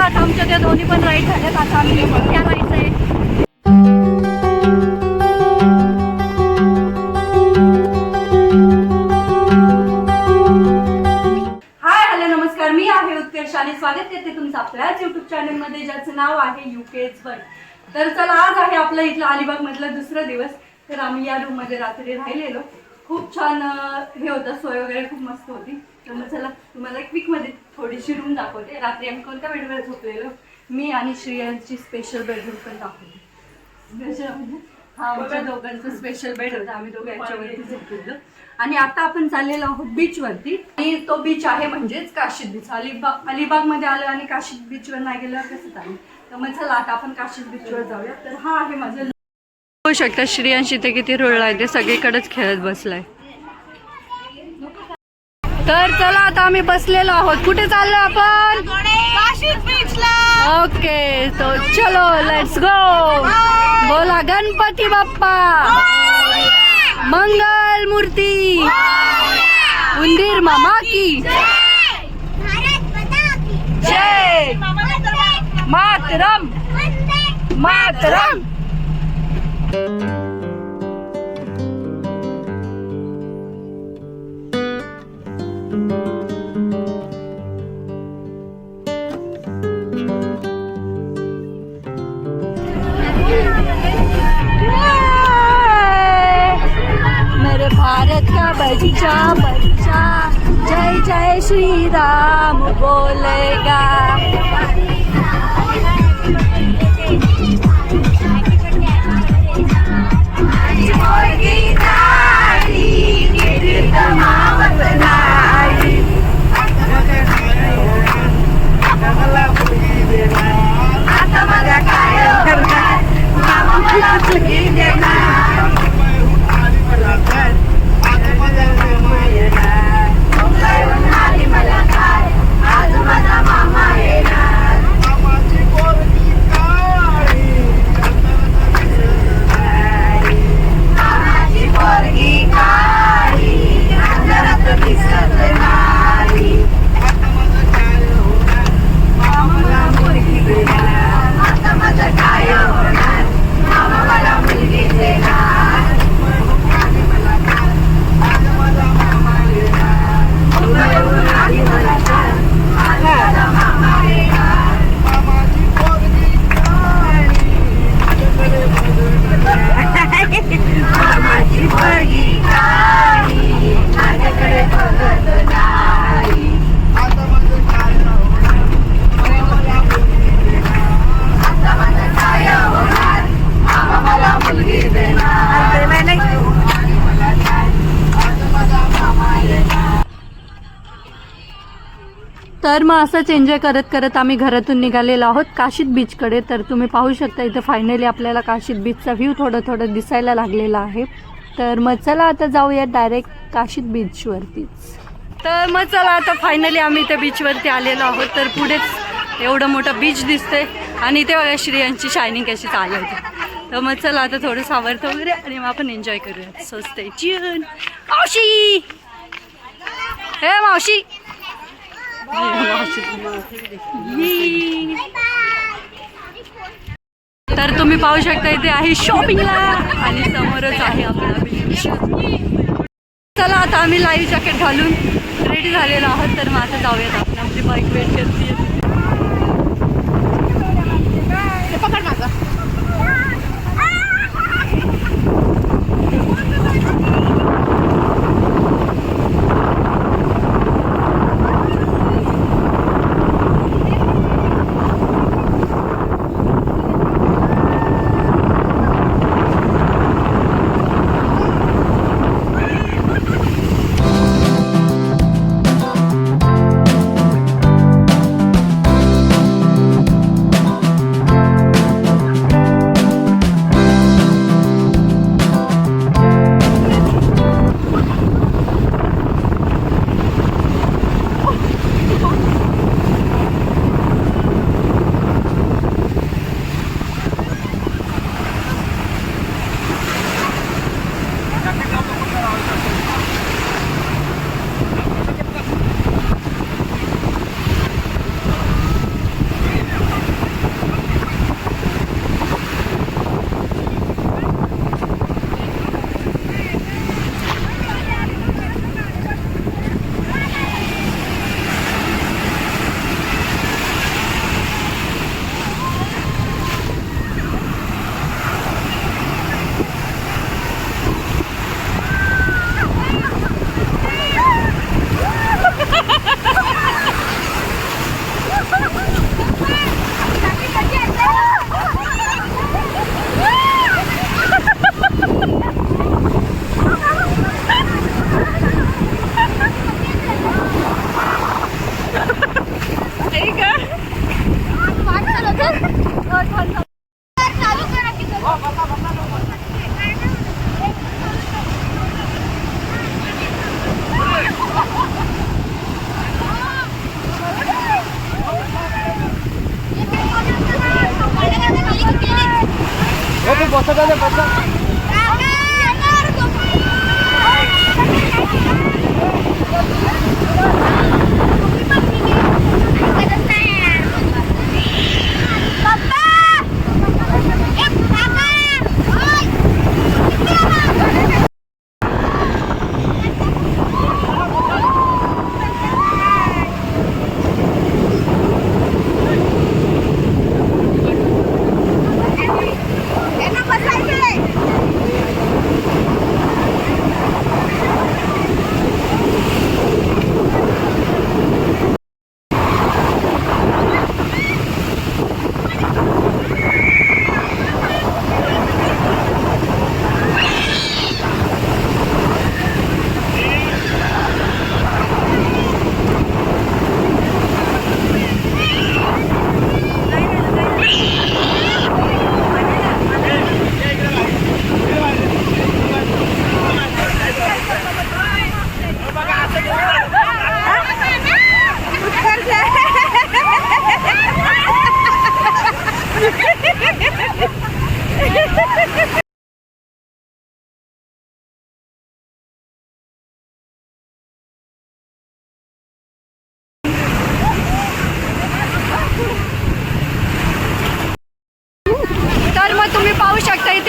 आता आमच्या त्या दोन्ही पण राईड झाल्यात. आता आम्ही त्या राईडचं आहे हाय हॅलो नमस्कार. मी आहे उत्कर्ष आणि स्वागत करते तुमचं आपल्याच युट्यूब चॅनलमध्ये ज्याचं नाव आहे युकेच वन तर चला आज आहे आपल्या इथलं अलिबाग मधला दुसरा दिवस. तर आम्ही या रूममध्ये रात्री राहिलेलो. खूप छान हे होतं सोय वगैरे खूप मस्त होती. तर मग चला तुम्हाला एक वीकमध्ये थोडीशी रूम दाखवते. रात्री आम्ही कोणत्या बेडवर झोपलेलो? मी आणि श्रेयांची स्पेशल बेडरूम पण दाखवते. स्पेशल म्हणजे हा आमच्या दोघांचं स्पेशल बेड होता. आम्ही दोघं याच्यावरती झोपलेलो. आणि आता आपण चाललेलो आहोत बीच वरती. आणि तो बीच आहे म्हणजेच काशीद बीच अलिबाग अलिबागमध्ये आलो आणि काशीद बीच वर नाही गेलं कसं चालेल? तर मग चला आता आपण काशीद बीच वर जाऊया. तर हा आहे माझं होऊ शकता श्रियांशी ते किती रुळलाय. ते सगळीकडेच खेळत बसलाय. तर चला आता आम्ही बसलेलो आहोत. कुठे चाललो आपण? ओके तो चलो लेट्स गो बोला गणपती बाप्पा. मंगल मूर्ती. उंदीर मामा की. जय. मातरम. मातरम. राम असंच एन्जॉय करत करत आम्ही घरातून निघालेलो आहोत. काशीद बीचकडे तर तुम्ही पाहू शकता इथं फायनली आपल्याला काशीद बीचचा व्ह्यू थोडं थोडं दिसायला लागलेला आहे. तर मग चला आता जाऊया डायरेक्ट काशीद बीचवरतीच तर मग चला आता फायनली आम्ही त्या बीचवरती आलेलो आहोत. तर पुढेच एवढं मोठं बीच दिसतंय. आणि ते बघा श्रियांची शायनिंग कशी चालू होती तर मग चला आता थोडं सावरतं वगैरे आणि मग आपण एन्जॉय करूया स्वस्त चिन मावशी. हे मावशी. तर तुम्ही पाहू शकता इथे आहे शॉपिंगला आणि समोरच आहे आपला चला आता आम्ही लाईव्ह जॅकेट घालून रेडी झालेलो आहोत तर मग आता जाऊयात आपण. आपली बाईक वेट करते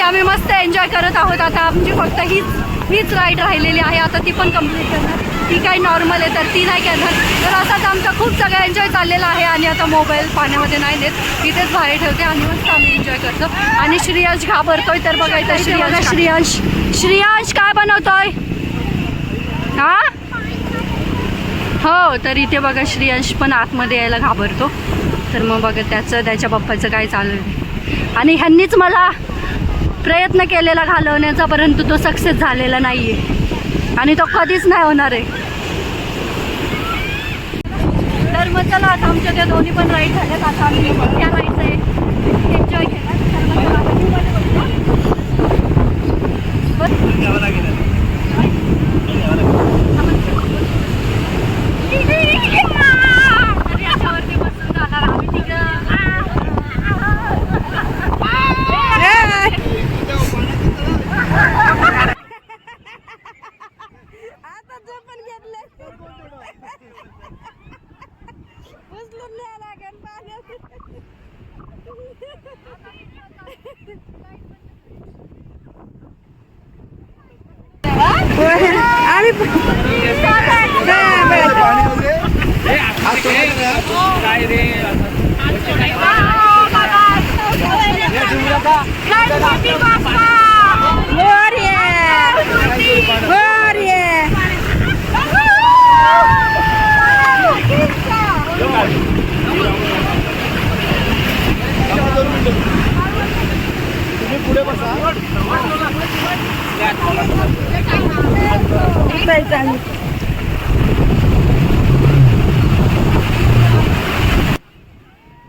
इथे आम्ही मस्त एन्जॉय करत आहोत. आता आमची फक्त हीच हीच राईड राहिलेली आहे. आता ती पण कंप्लीट करणार. ती काही नॉर्मल आहे तर ती नाही करणार. तर असाच आमचा खूप सगळा एन्जॉय चाललेला आहे. आणि आता मोबाईल पाण्यामध्ये नाही देत. इथेच बाहेर ठेवते आणि मस्त आम्ही एन्जॉय करतो. आणि श्रेयांश घाबरतोय तर बघायचं श्रेयांश श्रेयांश. श्रेयांश काय बनवतोय? हा? हो तर इथे बघा श्रेयांश पण आतमध्ये यायला घाबरतो. तर मग बघा त्याचं त्याच्या पप्पाचं काय चालू आहे. आणि ह्यांनीच मला प्रयत्न केलेला घालवण्याचा परंतु तो सक्सेस झालेला नाही आहे आणि तो कधीच नाही होणार आहे. तर मग चला आता आमच्या त्या दोन्ही पण राईड झाल्यात. आता आम्ही त्या राईडचं एन्जॉय केला. तर मग चला आता movie मध्ये बघूया. बरं. तर याच्यावरती बसून जाणार आम्ही आता जो पण घेतले उचलून न्याय लागेल पाण्यात आम्ही वर ये वर ये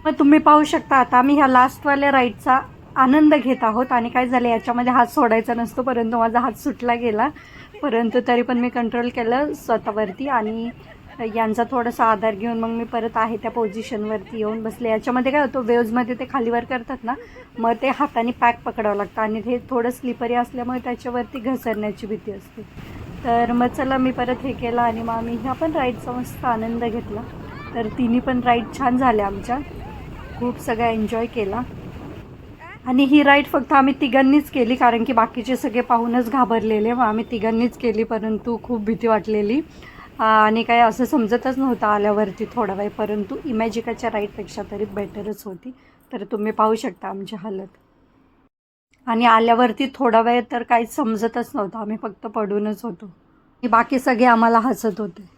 मग तुम्ही पाहू शकता आता आम्ही ह्या लास्टवाल्या राईडचा आनंद घेत आहोत आणि काय झालं याच्यामध्ये हात सोडायचा नसतो परंतु माझा हात सुटला गेला. परंतु तरी पण मी कंट्रोल केलं स्वतःवरती आणि यांचा थोडासा आधार घेऊन मग मी परत आहे त्या पोझिशनवरती येऊन बसले. याच्यामध्ये काय होतं वेव्जमध्ये ते खालीवर करतात ना मग ते हाताने पॅक पकडावं लागतं आणि ते थोडं स्लिपरी असल्यामुळे त्याच्यावरती घसरण्याची भीती असते. तर मग चला मी परत हे केलं आणि मग आम्ही ह्या पण राईडचा मस्त आनंद घेतला. तर तिन्ही पण राईड छान झाल्या आमच्या. खूप सगळा एन्जॉय केला. आणि ही राईड फक्त आम्ही तिघांनीच केली कारण की बाकीचे सगळे पाहूनच घाबरलेले. मग आम्ही तिघांनीच केली परंतु खूप भीती वाटलेली. आणि काय असं समजतच नव्हतं आल्यावरती थोडा वेळ परंतु इमॅजिकाच्या राईडपेक्षा तरी बेटरच होती. तर तुम्ही पाहू शकता आमची हालत. आणि आल्यावरती थोडा वेळ तर काहीच समजतच नव्हतं. आम्ही फक्त पडूनच होतो. बाकी सगळे आम्हाला हसत होते.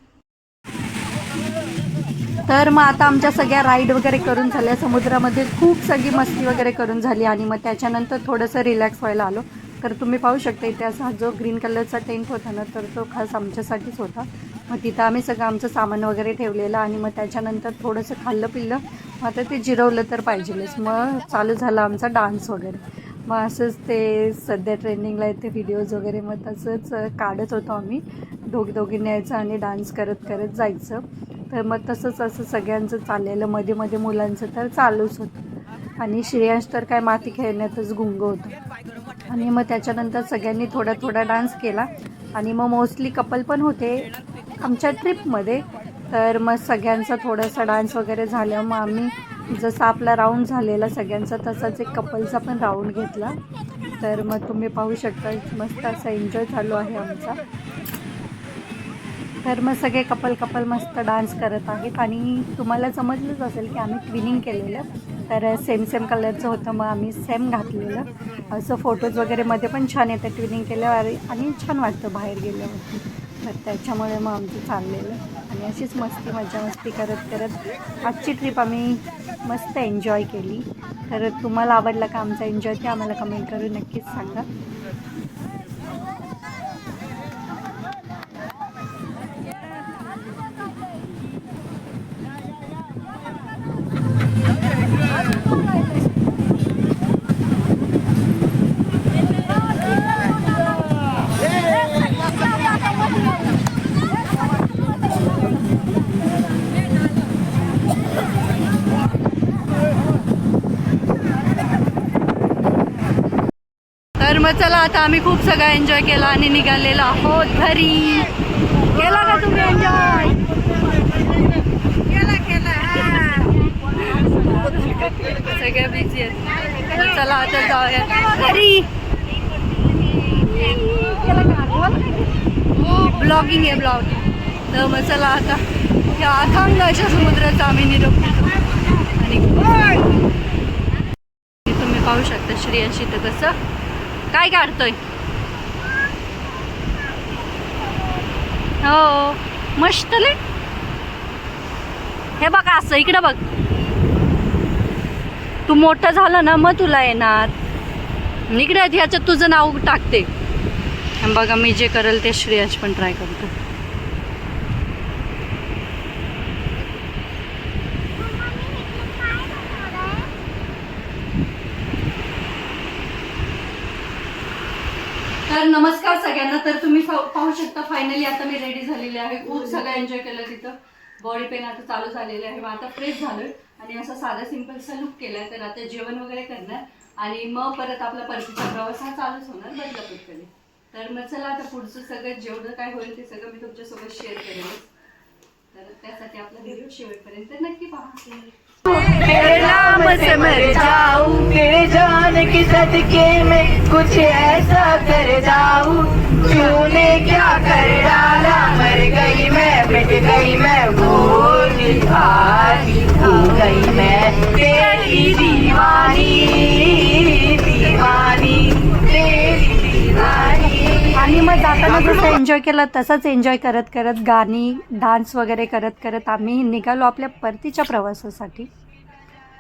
तर मग आता आमच्या सगळ्या राईड वगैरे करून झाल्या. समुद्रामध्ये खूप सगळी मस्ती वगैरे करून झाली आणि मग त्याच्यानंतर थोडंसं रिलॅक्स व्हायला आलो. तर तुम्ही पाहू शकता इथे असा जो ग्रीन कलरचा टेंट होता ना तर तो खास आमच्यासाठीच होता. मग तिथं आम्ही सगळं आमचं सामान वगैरे ठेवलेलं आणि मग त्याच्यानंतर थोडंसं खाल्लं पिल्लं. मग आता ते जिरवलं तर पाहिजेलच. मग चालू झाला आमचा डान्स वगैरे. मग असंच ते सध्या ट्रेंडिंगला येते व्हिडिओज वगैरे मग तसंच काढत होतो आम्ही. दोघी दोघींनी यायचं आणि डान्स करत करत जायचं. तर मग तसंच असं सगळ्यांचं चाललेलं. मध्ये मध्ये मुलांचं तर चालूच होतं. आणि श्रेयांश तर काय माती खेळण्यातच गुंग होतं. आणि मग त्याच्यानंतर सगळ्यांनी थोडा थोडा डान्स केला. आणि मग मोस्टली कपल पण होते आमच्या ट्रिपमध्ये. तर मग सगळ्यांचा थोडासा डान्स वगैरे झाला. मग आम्ही जसा आपला राऊंड झालेला सगळ्यांचा तसाच एक कपलचा पण राऊंड घेतला. तर मग तुम्ही पाहू शकता मस्त असा एन्जॉय चालू आहे आमचा. तर मग सगळे कपल कपल मस्त डान्स करत आहेत. आणि तुम्हाला समजलंच असेल की आम्ही ट्विनिंग केलेलं. तर सेम सेम कलरचं होतं मग आम्ही सेम घातलेलं. असं फोटोज वगैरे मध्ये पण छान येतं ट्विनिंग केल्यावर आणि छान वाटतं बाहेर गेल्यावरती तर त्याच्यामुळे मग आमचं चाललेलं. आणि अशीच मस्ती मजा मस्ती करत करत आजची ट्रिप आम्ही मस्त एन्जॉय केली. तर तुम्हाला आवडला का आमचा एन्जॉय ते आम्हाला कमेंट करून नक्कीच सांगा. तर मग चला आता आम्ही खूप सगळा एन्जॉय केला आणि निघालेलो आहोत घरी. केला का तुम्ही एन्जॉय केला सगळे बिझी आहेत. तर चला आता जाऊया घरी. ब्लॉगिंग आहे ब्लॉगिंग तर मग चला आता या अथांग अशा समुद्राचा आम्ही निरोप घेतो आणि तुम्ही पाहू शकता श्रेयशी तर कसं काय काढतोय हो मस्त ले हे बघ असं इकडं बघ. तू मोठं झालं ना मग तुला येणार. इकडे ह्याच्यात तुझं नाव टाकते. बघा मी जे करेल ते श्रेयश पण ट्राय करतो. तर नमस्कार सगळ्यांना. तर तुम्ही पाहू शकता फायनली आता मी रेडी झालेली आहे. खूप सगळं एन्जॉय केलं तिथं. बॉडी पेन आता चालू झालेली आहे. मग आता फ्रेश झालोय. आणि असा साधा सिंपलचा लुक केलाय. तर आता जेवण वगैरे करणार. आणि मग परत आपला परतीचा प्रवास हा चालूच होणार बदलापूरकडे तर मग चला आता पुढचं सगळं जेवढं काय होईल ते सगळं मी तुमच्यासोबत शेअर करेन. तर त्यासाठी आपला व्हिडिओ शेवटपर्यंत नक्की पहा. सदके में कुछ ऐसा कर जाऊं। तूने क्या कर डाला? मर गई मैं मिट गई मैं भूल आती हो गई मैं। तेरी दीवानी दीवानी तेरी दीवानी। आणि मग जाताना जसं एन्जॉय केलं तसंच एन्जॉय करत करत गाणी डान्स वगैरे करत करत आम्ही निघालो आपल्या परतीच्या प्रवासासाठी.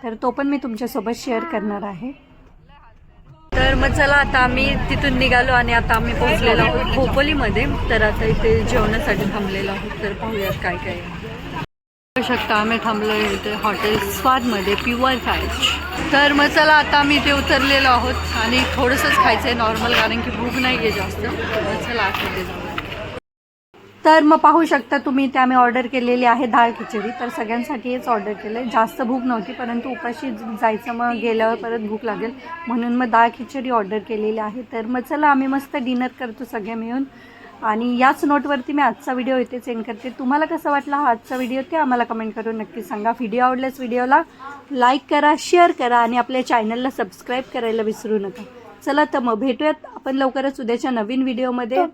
तर तो पण मी तुमच्यासोबत शेअर करणार आहे. तर मग चला आता आम्ही तिथून निघालो आणि आता आम्ही पोहोचलेलो आहोत खोपोलीमध्ये. तर आता इथे जेवणासाठी थांबलेलो आहोत. तर पाहूयात काय काय. शकता आम्ही थांबलो इथे हॉटेल स्वादमध्ये प्युअर व्हेज तर मग चला आता आम्ही इथे उतरलेलो आहोत आणि थोडंसंच खायचं आहे नॉर्मल कारण की भूक नाही आहे जास्त चला आतमध्ये जाऊ तर मग पाहू शकता तुम्ही ते आम्ही ऑर्डर केलेली आहे दाळ खिचडी. तर सगळ्यांसाठी हेच ऑर्डर केलं आहे जास्त भूक नव्हती परंतु उपाशी जायचं मग गेल्यावर परत भूक लागेल. म्हणून मग दाळ खिचडी ऑर्डर केलेली आहे. तर मग चला आम्ही मस्त डिनर करतो सगळे मिळून. आणि याच नोटवरती मी आजचा व्हिडिओ इथे सेंड करते. तुम्हाला कसं वाटला हा आजचा व्हिडिओ ते आम्हाला कमेंट करून नक्की सांगा. व्हिडिओ आवडल्यास व्हिडिओला लाईक करा शेअर करा आणि आपल्या चॅनलला सबस्क्राईब करायला विसरू नका. चला तर मग भेटूयात आपण लवकरच उद्याच्या नवीन व्हिडिओमध्ये